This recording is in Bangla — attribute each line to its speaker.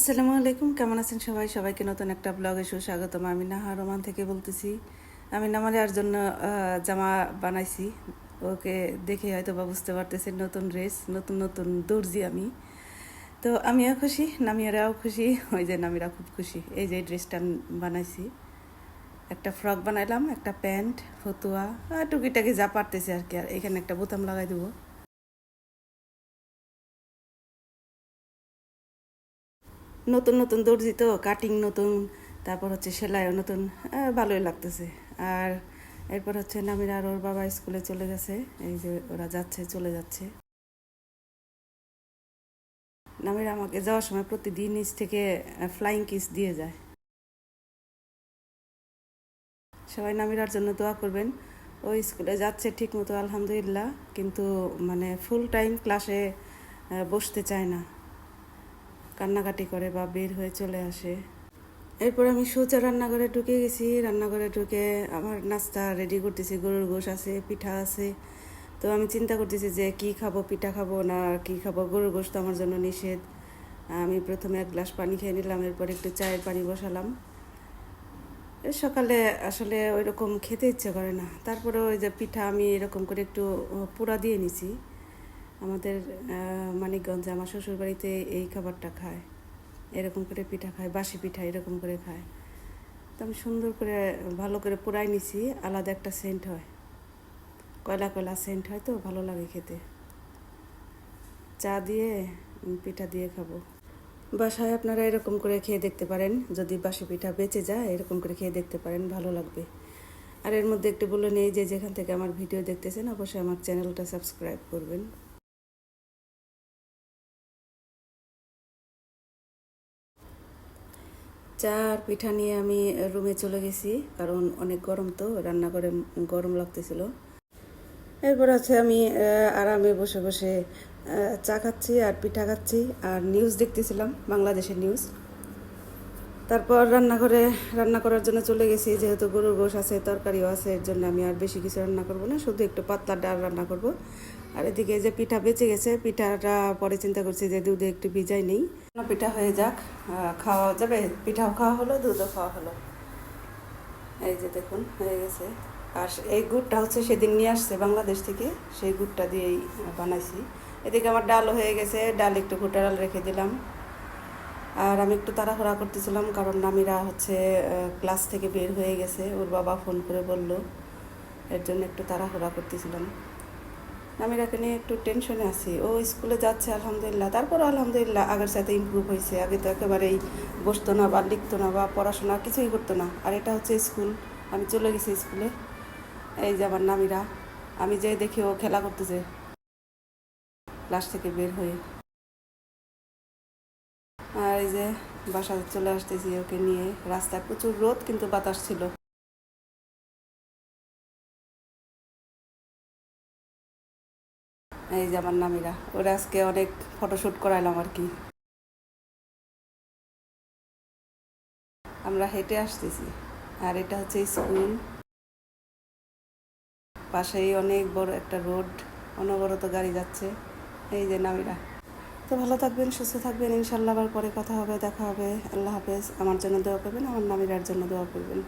Speaker 1: আসসালামু আলাইকুম, কেমন আছেন সবাই? সবাইকে নতুন একটা ব্লগে সুস্বাগতম। আমি নাহা রোমান থেকে বলতেছি। আমি নামারিয়ার জন্য জামা বানাইছি। ওকে দেখে হয়তো বা বুঝতে পারতেছেন, নতুন ড্রেস, নতুন নতুন দর্জি আমি। তো আমিও খুশি, নামিয়ারাও খুশি, ওই যে নামিরা খুব খুশি। এই যে ড্রেসটা বানাইছি। একটা ফ্রক বানাইলাম, একটা প্যান্ট, ফতুয়া টুকিটাকি যা পারতেছে আর কি। আর এখানে একটা বোতাম লাগাই দেবো। নতুন নতুন দর্জি তো কাটিং নতুন, তারপর হচ্ছে সেলাইও নতুন ভালোই লাগতেছে। আর এরপর হচ্ছে নামির আর ওর বাবা স্কুলে চলে গেছে, এই যে ওরা যাচ্ছে, চলে যাচ্ছে। নামিরা আমাকে যাওয়ার সময় প্রতিদিন নিচ থেকে ফ্লাইং কিস দিয়ে যায়। সবাই নামিরার জন্য দোয়া করবেন। ও স্কুলে যাচ্ছে ঠিক মতো আলহামদুলিল্লাহ, কিন্তু মানে ফুল টাইম ক্লাসে বসতে চায় না। কান্নাকাটি করে বা বের হয়ে চলে আসে। এরপর আমি সোজা রান্নাঘরে ঢুকে গেছি। রান্নাঘরে ঢুকে আমার নাস্তা রেডি করতেছি, গরুর গোশ আছে, পিঠা আছে। তো আমি চিন্তা করতেছি যে কি খাব, পিঠা খাব না কি খাব? গরুর গোশ তো আমার জন্য নিষেধ। আমি প্রথমে এক গ্লাস পানি খেয়ে নিলাম, এরপর একটু চায়ের পানি বসালাম। সকালে আসলে ওই রকম খেতে ইচ্ছে করে না। তারপরে ওই যে পিঠা আমি এরকম করে একটু পোড়া দিয়ে নিছি। আমাদের মানিকগঞ্জে আমার শ্বশুর বাড়িতে এই খাবারটা খায়। এরকম করে পিঠা খায়, বাসি পিঠা এরকম করে খায়। তো আমি সুন্দর করে, ভালো করে পুরাই নিছি, আলাদা একটা সেন্ট হয়। কয়লা কয়লা সেন্ট হয় তো, ভালো লাগে খেতে। চা দিয়ে পিঠা দিয়ে খাব। বাসায় আপনারা এরকম করে খেয়ে দেখতে পারেন। যদি বাসি পিঠা বেঁচে যায়, এরকম করে খেয়ে দেখতে পারেন, ভালো লাগবে। আর এর মধ্যে একটু বলে নেই যে, যেখান থেকে আমার ভিডিও দেখতেছেন, অবশ্যই আমার চ্যানেলটা সাবস্ক্রাইব করবেন। চা আর পিঠা নিয়ে আমি রুমে চলে গেছি, কারণ অনেক গরম তো, রান্না করে গরম লাগতেছিল। এরপর আছে আমি আরামে বসে বসে চা খাচ্ছি আর পিঠা খাচ্ছি, আর নিউজ দেখতেছিলাম, বাংলাদেশের নিউজ তারপর রান্নাঘরে, রান্না করার জন্য চলে গেছি। যেহেতু গরুর গোশ আছে, তরকারিও আছে, এর জন্য আমি আর বেশি কিছু রান্না করব না। শুধু একটু পাতলা ডাল রান্না করব। আর এদিকে যে পিঠা বেঁচে গেছে, পিঠাটা পরে চিন্তা করছি যে দুধে একটু ভিজাই নেই। পিঠা হয়ে যাক। খাওয়া যাবে। পিঠাও খাওয়া হলো, দুধও খাওয়া হলো। এই যে দেখুন, হয়ে গেছে। আর এই গুড়টা হচ্ছে সেদিন নিয়ে আসছে বাংলাদেশ থেকে। সেই গুড়টা দিয়েই বানাইছি। এদিকে আমার ডালও হয়ে গেছে। ডাল একটু ফুটা ডাল রেখে দিলাম। আর আমি একটু তাড়াহুড়া করতেছিলাম কারণ নামিরা হচ্ছে ক্লাস থেকে বের হয়ে গেছে। ওর বাবা ফোন করে বলল, এর জন্য একটু তাড়াহুড়া করতেছিলাম। নামিরাকে নিয়ে একটু টেনশনে আছি। ও স্কুলে যাচ্ছে, আলহামদুলিল্লাহ। তারপর আলহামদুলিল্লাহ আগের সাথে ইমপ্রুভ হয়েছে। আগে তো একেবারেই বসতো না বা লিখতো না বা পড়াশোনা কিছুই করতো না। আর এটা হচ্ছে স্কুল। আমি চলে গেছি স্কুলে। এই যে আমার নামিরা। আমি যে দেখি ও খেলা করতেছে। ক্লাস থেকে বের হয়ে। আর এই যে বাসা চলে আসতেছি ওকে নিয়ে। রাস্তায় প্রচুর রোদ, কিন্তু বাতাস ছিল। এই যে আমার নামিরা, ওরা আজকে অনেক ফটোশ্যুট করাইলাম আর কি। আমরা হেঁটে আসতেছি, আর এটা হচ্ছে স্কুল। পাশেই অনেক বড় একটা রোড, অনবরত গাড়ি যাচ্ছে। এই যে নামিরা। তো ভালো থাকবেন, সুস্থ থাকবেন। ইনশাল্লাহ আবার পরে কথা হবে, দেখা হবে। আল্লাহ হাফেজ। আমার জন্য দোয়া করবেন, আমার নামিরার জন্য দোয়া করবেন।